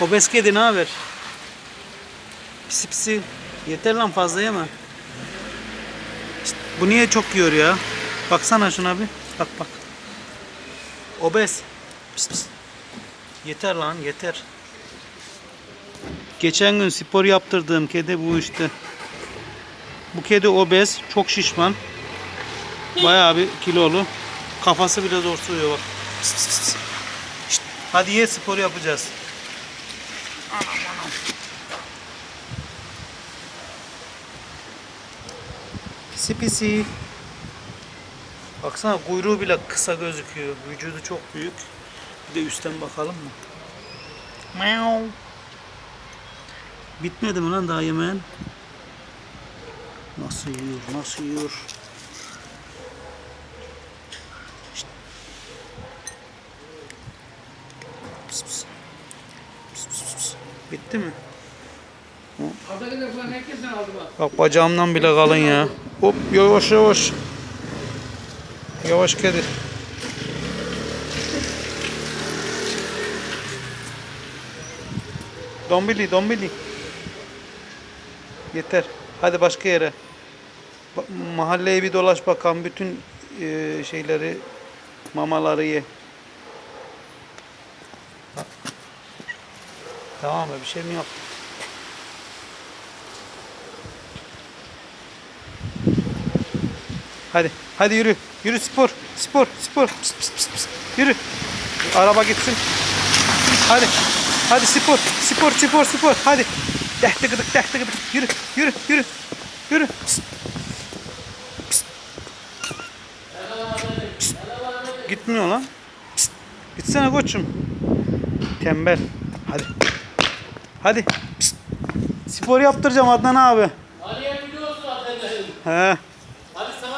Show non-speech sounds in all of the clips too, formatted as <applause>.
Obez kedi ne haber? Pisi pisi. Yeter lan fazla yeme. İşte bu niye çok yiyor ya? Baksana şuna bir. Bak bak. Obez. Pis pis. Yeter lan yeter. Geçen gün spor yaptırdığım kedi bu işte. Bu kedi obez, çok şişman. Bayağı bir kilolu. Kafası bile zor sığıyor bak. Pis pis pis. Şşt, hadi ye spor yapacağız. Pisi pisi. Baksana kuyruğu bile kısa gözüküyor. Vücudu çok büyük. Bir de üstten bakalım mı? Meow. Bitmedi mi lan daha yemeğin? Nasıl yiyor, nasıl yiyor? Şşt. Pıs pıs. Bitti mi? Bak. Bacağımdan bile kalın ya. Hop yavaş yavaş. Yavaş kedi. Dombili dombili. Yeter. Hadi başka yere. Mahalleye bir dolaş bakalım. Bütün e, şeyleri, mamaları ye. Tamam mı? Bir şey mi yaptın? Hadi. Hadi yürü. Yürü spor. Spor. Spor. Pıs, pıs, pıs, pıs. Yürü. Araba gitsin. Hadi. Hadi spor. Spor spor spor. Hadi. Dehte gıdık dehte gıdık. Yürü. Yürü. Yürü. Yürü. Pıs. Gitmiyor lan. Pıs. Gitsene koçum. Tembel. Hadi. Hadi. Pıs. Spor yaptıracağım Adnan abi. He.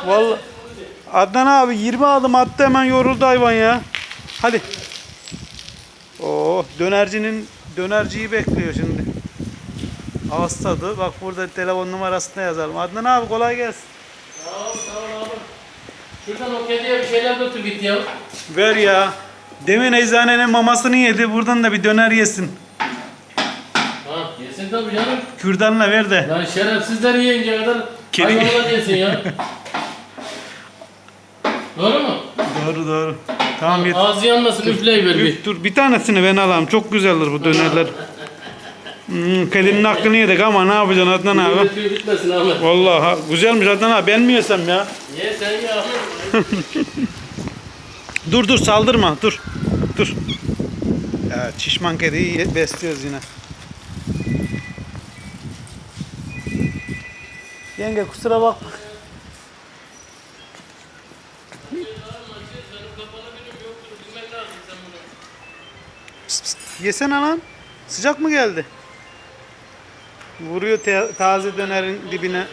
Vallahi Adnan abi 20 adım attı hemen yoruldu hayvan ya. Hadi. Oo dönercinin dönerciyi bekliyor şimdi. Ağız tadı. Bak burada telefon numarasını yazalım. Adnan abi kolay gelsin. Sağ ol, sağ ol abi. Şuradan o kediye bir şeyler götür git ya. Ver ya. Demin eczanenin mamasını yedi. Buradan da bir döner yesin. Yesin tabii canım. Kürdanla ver de. Lan şerefsizler yiyince kadar Kedi- hayvanlar yesin ya. Doğru mu? Doğru doğru. Tamam bir, Ağzı yanmasın üfleyiver bir. dur, dur bir tanesini ben alayım. Çok güzeldir bu dönerler. Hmm, kedinin hakkını yedik ama ne yapacaksın Adnan abi? Üfletiyor bitmesin Ahmet. Vallahi ha, güzelmiş Adnan abi ben mi yesem ya? Ye sen ye Ahmet. <laughs> Dur dur saldırma dur. Dur. Ya şişman kediyi ye- besliyoruz yine. Yenge kusura bakma. Pıs pıs. Yesene lan. Sıcak mı geldi? Vuruyor taze dönerin dibine.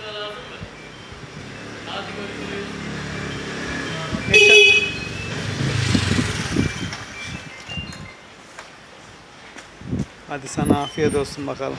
Hadi sana afiyet olsun bakalım.